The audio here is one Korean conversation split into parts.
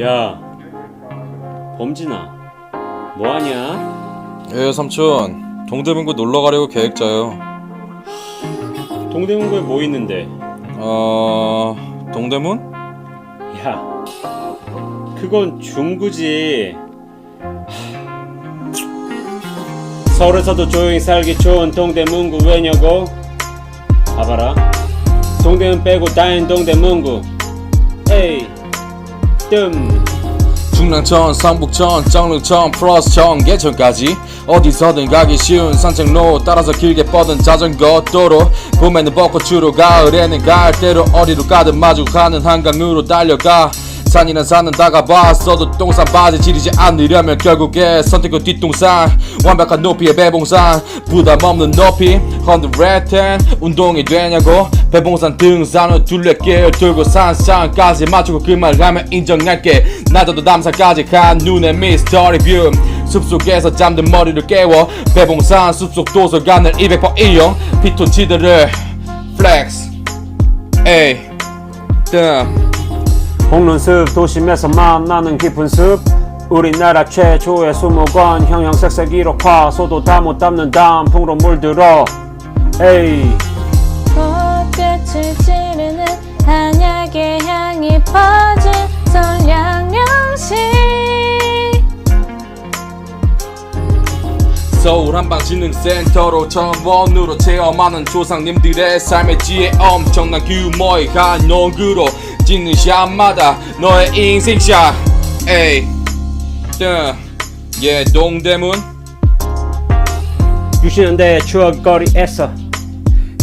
야, 범진아, 뭐하냐? 예 삼촌 동대문구 놀러 가려고 계획 짜요 동대문구에 뭐 있는데? 어... 동대문? 야, 그건 중구지. 서울에서도 조용히 살기 좋은 동대문구 왜냐고? 봐봐라. 동대문 빼고 다인 동대문구. 에이, 뜸. 중랑천, 성북천, 정릉천, 플러스 청계천까지 어디서든 가기 쉬운 산책로 따라서 길게 뻗은 자전거 도로 봄에는 벚꽃으로 가을에는 가을대로 어디로 가든 마주하는 한강으로 달려가 산이란 산은 다 가봤어도 똥싼 바지 지르지 않으려면 결국에 선택은 뒷동산 완벽한 높이의 배봉산 부담 없는 높이 헌드레텐 운동이 되냐고 배봉산 등산을 둘레길 들고 산상까지 맞추고 그말 하면 인정할게. 낮아도 남산까지 간 눈에 미스터리 뷰. 숲속에서 잠든 머리를 깨워 배봉산 숲속 도서관을 200% 이용 피톤치드를 플렉스 에이 뜸. 홍론숲 도심에서 만나는 깊은 숲. 우리나라 최초의 수목원 형형색색 1억화 소도 다 못 담는 단풍으로 물들어. 에이 꽃끝을 찌르는 한약의 향이 퍼진 설량령시. 서울 한방지능센터로 전원으로 체험하는 조상님들의 삶의 지혜 엄청난 규모의 한농구로 찍는 샷마다 너의 인생샷 에이 뜬예 동대문. 60년대 추억거리에서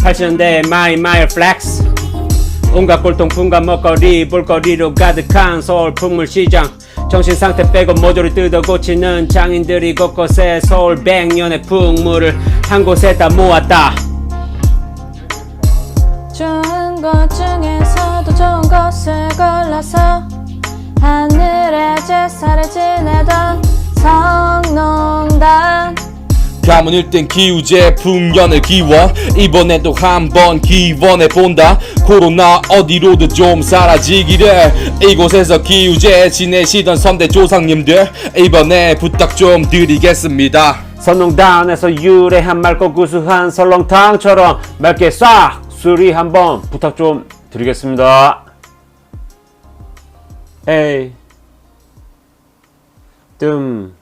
80년대 마이 마일 플렉스 온갖 꼴통품과 먹거리 볼거리로 가득한 서울 풍물시장. 정신상태 빼고 모조리 뜯어 고치는 장인들이 곳곳에 서울 백년의 풍물을 한 곳에 다 모았다. 좋은 것 중에서도 좋은 것을 골라서 가문 일등 기우제 풍년을 기원 이번에도 한번 기원해 본다. 코로나 어디로든 좀 사라지기를. 이곳에서 기우제 지내시던 선대 조상님들 이번에 부탁 좀 드리겠습니다. 선농단에서 유래한 맑고 구수한 설렁탕처럼 맑게 싹 수리 한번 부탁 좀 드리겠습니다. 에이. 뜸